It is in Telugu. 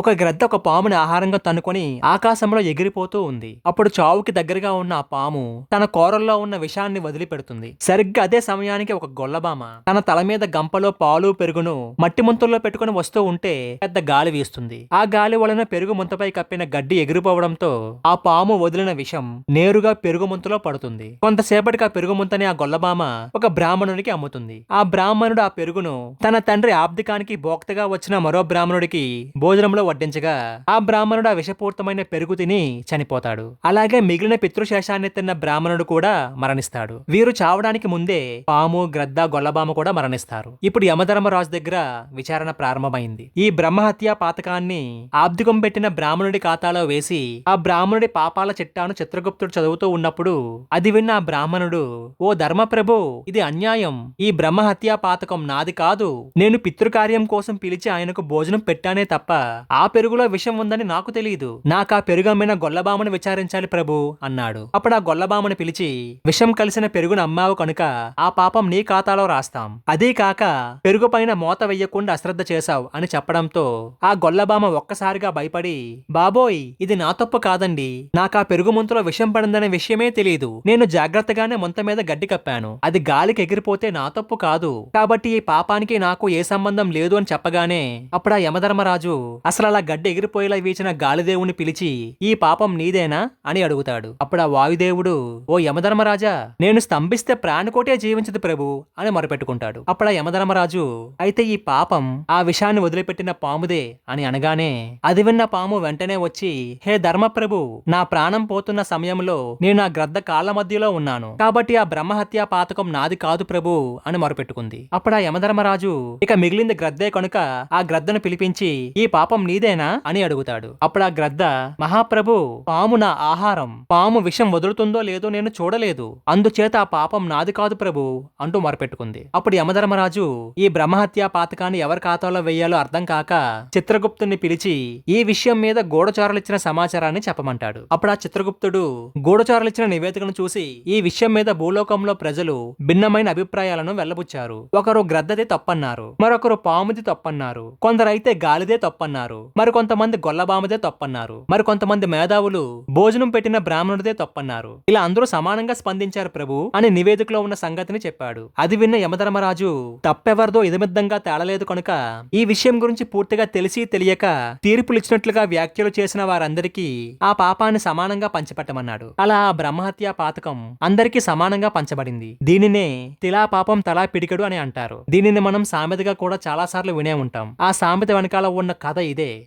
ఒక గ్రద్ద ఒక పాముని ఆహారంగా తన్నుకొని ఆకాశంలో ఎగిరిపోతూ ఉంది. అప్పుడు చావుకి దగ్గరగా ఉన్న ఆ పాము తన కోరల్లో ఉన్న విషాన్ని వదిలిపెడుతుంది. సరిగ్గా అదే సమయానికి ఒక గొల్లబామ తన తల మీద గంపలో పాలు పెరుగును మట్టి ముంతల్లో పెట్టుకుని వస్తూ ఉంటే పెద్ద గాలి వీస్తుంది. ఆ గాలి వలన పెరుగు ముంతపై కప్పిన గడ్డి ఎగిరిపోవడంతో ఆ పాము వదిలిన విషం నేరుగా పెరుగు ముంతలో పడుతుంది. కొంతసేపటికి ఆ పెరుగు ముంతని ఆ గొల్లబామ ఒక బ్రాహ్మణునికి అమ్ముతుంది. ఆ బ్రాహ్మణుడు ఆ పెరుగును తన తండ్రి ఆబ్దికానికి భోక్తగా వచ్చిన మరో బ్రాహ్మణుడికి భోజనంలో వడ్డించగా ఆ బ్రాహ్మణుడు ఆ విషపూరితమైన పెరుగు తిని చనిపోతాడు. అలాగే మిగిలిన పితృశేషాన్ని తిన్న బ్రాహ్మణుడు కూడా మరణిస్తాడు. వీరు చావడానికి ముందే పాము గ్రద్ద గొల్లబామ కూడా మరణిస్తారు. ఇప్పుడు యమధర్మరాజు దగ్గర విచారణ ప్రారంభమైంది. ఈ బ్రహ్మహత్య పాతకాన్ని ఆబ్దికం పెట్టిన బ్రాహ్మణుడి ఖాతాలో వేసి ఆ బ్రాహ్మణుడి పాపాల చిట్టాను చిత్రగుప్తుడు చదువుతూ ఉన్నప్పుడు అది విన్న ఆ బ్రాహ్మణుడు ఓ ధర్మప్రభు ఇది అన్యాయం. ఈ బ్రహ్మహత్యా పాతకం నాది కాదు. నేను పితృకార్యం కోసం పిలిచి ఆయనకు భోజనం పెట్టానే తప్ప ఆ పెరుగులో విషం ఉందని నాకు తెలియదు నాకా పెరుగమ్మిన గొల్లబామను విచారించాలి ప్రభు అన్నాడు. అప్పుడు ఆ గొల్లబామను పిలిచి విషం కలిసిన పెరుగును అమ్మావు కనుక ఆ పాపం నీ ఖాతాలో రాస్తాం. అదీ కాక పెరుగు పైన మోత వెయ్యకుండా అశ్రద్ధ చేశావు అని చెప్పడంతో ఆ గొల్లబామ ఒక్కసారిగా భయపడి బాబోయ్ ఇది నా తప్పు కాదండి. నాకా పెరుగు ముంతలో విషం పడిందనే విషయమే తెలియదు నేను జాగ్రత్తగానే ముంత మీద గడ్డి కప్పాను. అది గాలికి ఎగిరిపోతే నా తప్పు కాదు. కాబట్టి ఈ పాపానికి నాకు ఏ సంబంధం లేదు అని చెప్పగానే అప్పుడు ఆ యమధర్మరాజు అసలు అలా గడ్డి ఎగిరిపోయేలా వీచిన గాలిదేవుని పిలిచి ఈ పాపం నీదేనా? అని అడుగుతాడు. అప్పుడు ఆ వాయుదేవుడు ఓ యమధర్మరాజా నేను స్తంభిస్తే ప్రాణికోటే జీవించదు ప్రభు అని మొరపెట్టుకుంటాడు. అప్పుడు ఆ యమధర్మరాజు అయితే ఈ పాపం ఆ విషాన్ని వదిలిపెట్టిన పాముదే అని అనగానే అది విన్న పాము వెంటనే వచ్చి హే ధర్మప్రభు నా ప్రాణం పోతున్న సమయంలో నేను ఆ గ్రద్ద కాళ్ళ మధ్యలో ఉన్నాను. కాబట్టి ఆ బ్రహ్మహత్య పాతకం నాది కాదు ప్రభు అని మొరపెట్టుకుంది. అప్పుడు ఆ యమధర్మరాజు ఇక మిగిలింది గ్రద్దే కనుక ఆ గ్రద్దను పిలిపించి ఈ పాపం నీదేనా? అని అడుగుతాడు. అప్పుడు ఆ గ్రద్ద మహాప్రభు పాము నా ఆహారం. పాము విషం వదులుతుందో లేదో నేను చూడలేదు. అందుచేత ఆ పాపం నాది కాదు ప్రభు అంటూ మొరపెట్టుకుంది. అప్పుడు యమధర్మరాజు ఈ బ్రహ్మహత్య పాతకాన్ని ఎవరి ఖాతాలో వెయ్యాలో అర్థం కాక చిత్రగుప్తుని పిలిచి ఈ విషయం మీద గూఢచారులిచ్చిన సమాచారాన్ని చెప్పమంటాడు. అప్పుడు ఆ చిత్రగుప్తుడు గూఢచారులిచ్చిన నివేదికను చూసి ఈ విషయం మీద భూలోకంలో ప్రజలు భిన్నమైన అభిప్రాయాలను వెల్లబుచ్చారు ఒకరు గ్రద్దది తప్పన్నారు. మరొకరు పాముది తప్పన్నారు. కొందరైతే గాలిదే తప్పన్నారు. మరి కొంతమంది గొల్లబాముదే తప్పన్నారు. మరి కొంతమంది మేధావులు భోజనం పెట్టిన బ్రాహ్మణుడిదే తప్పన్నారు. ఇలా అందరూ సమానంగా స్పందించారు ప్రభు అని నివేదికలో ఉన్న సంగతిని చెప్పాడు. అది విన్న యమధర్మరాజు తప్పెవరిదో ఇదమిద్దంగా తేలలేదు కనుక ఈ విషయం గురించి పూర్తిగా తెలిసి తెలియక తీర్పులిచ్చినట్లుగా వ్యాఖ్యలు చేసిన వారందరికీ ఆ పాపాన్ని సమానంగా పంచిపెట్టమన్నాడు. అలా ఆ బ్రహ్మహత్య పాతకం అందరికీ సమానంగా పంచబడింది. దీనినే తిలా పాపం తలా పిడికడు అని అంటారు. దీనిని మనం సామెతగా కూడా చాలా సార్లు వినే ఉంటాం. ఆ సామెత వెనకాల ఉన్న కథ ఇదే. day.